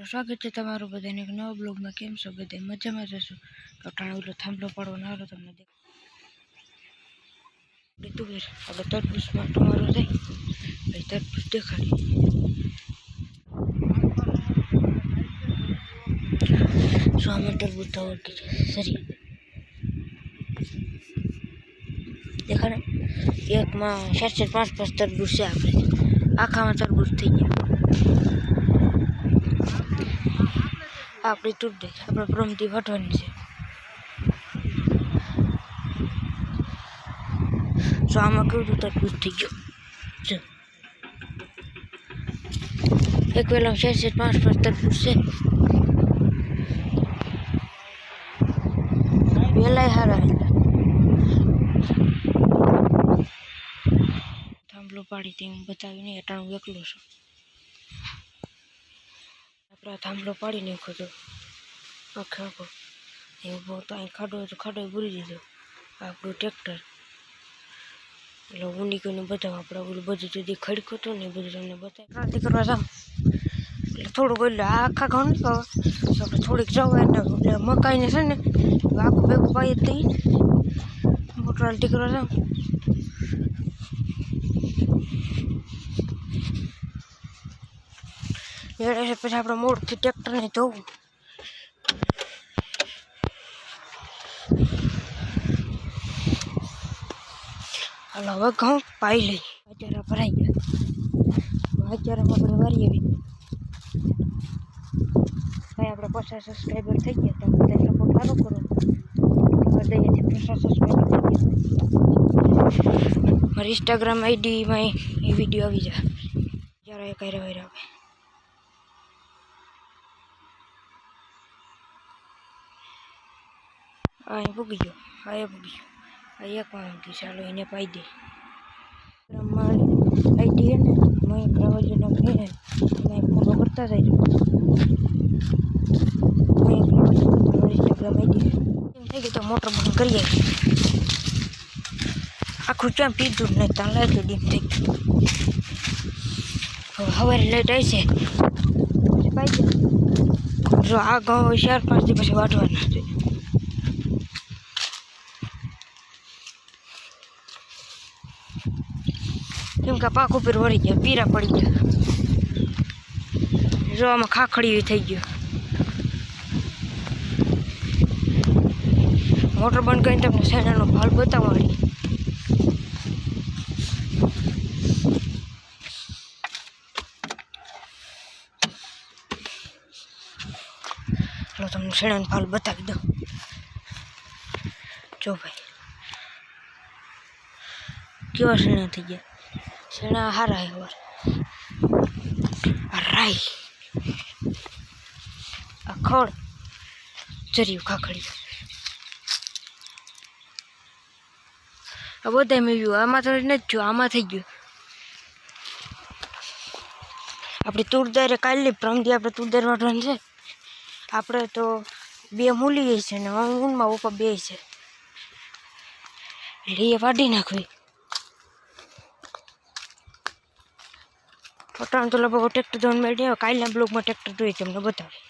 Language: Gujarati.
તો સ્વાગત છે તમારું બધાને એક નવા બ્લોગમાં. કેમ છો બધા? મજામાં જશો તો ટાણે થાંભલો પડવો ના આવે તમને દેખ લીધું વેર આપણે તરબૂચમાં તમારો જાય પછી તરબૂચ દેખાડી. સ્વામી તરબૂચ છે? સરી દેખાડે? એકમાં ચાર ચાર પાંચ પાંચ તરબૂચ છે આપણે આખામાં તરબૂચ થઈ ગયા. આપણી તૂટ દે આપણે પ્રમથી વાટવાની છે. તો આમાં કેવું તરબૂચ થઈ ગયું. એક વેલા ચાર છે પાંચ પાંચ તરબૂચ છે. વેલાય હારા. થાંભલો પાડી તે હું બતાવી નહીં અટાણું એકલો છું. આપણે થાંભલો પાડી નાખ્યો હતો આખે આખો. એ બહુ તો અહીં ખાડો તો ખાડો ભૂરી દીધો આપણું ટ્રેક્ટર. એટલે ઊંડી નીકળીને બધા આપણે ઓલું બધું સુધી ખડકો હતો ને બધું તમને બતાવી. ક્રાંતિ કરવા જાઉં. એટલે થોડુંક એટલે આખા ઘણું તો આપણે થોડીક જવાય એટલે એટલે મકાઈને છે ને, આખું ભેગું પાઈ જ દઈ મોટર આલટી કરવા જાઉં. એટલે છે, પછી આપણે મોડથી ટ્રેક્ટરને ધોવું હાલો, હવે ઘઉં પાઈ લઈ અત્યારે ભરાઈ ગયા. અત્યારે આપણે વારી આવી ભાઈ આપણે પચાસ સબસ્ક્રાઈબર થઈ ગયા, તો બધા સપોર્ટ સારો કરો. દઈએથી પચાસ સબસ્ક્રાઈબર થઈ ગયા. મારી ઇન્સ્ટાગ્રામ આઈડીમાં એ વીડિયો આવી જાય. જ્યારે એ કર્યા આવે આ ભૂગી ગયો આ એ ભૂગી ગયો આ એક માંગી ચાલો એને પાઈ દે આઈડી હે ને મેં પ્રવચનો કહે ને મેં ફોલો કરતા જાય મેં મારી ઇન્સ્ટાગ્રામ આઈડી એમ થઈ ગયું તો મોટર બંધ કરી આવી આખું ક્યાં પીધું નહીં ત્યાં લાગ્યું ડીમ થઈ ગયું હવે લાઈટ આવી છે પાઈ દે જો આ ઘઉં ચાર પાંચ દી પછી વાટવાના છે કેમ કે પાક ઉપર વળી ગયા, પીરા પડી ગયા. જો આમાં ખાખડી થઈ ગયું. મોટર બંધ કરીને તમને સેનાનો ભાલ બતાવવાની. ચાલો તમને સેણાનો ભાલ બતાવી દઉં. જો ભાઈ, કેવા શેણા થઈ ગયા? શેણા હારા એવા આ રાઈ આ ખડ જર્યું ખાખડી આ મેં મેળવ્યું આમાં થોડી નથી જોયું આમાં થઈ ગયું આપણી તુરદારે કાલની પ્રમદી આપણે તુરદાર વાટવાની છે આપણે તો બે મૂલી છે ને ઊનમાં ઉપર બે છે એટલે એ વાઢી નાખવી પટાણ તો લગભગ ટ્રેક્ટર ધોઈને મેળવી આવે કાલના બ્લોગમાં ટ્રેક્ટર ધોઈ તમને બતાવે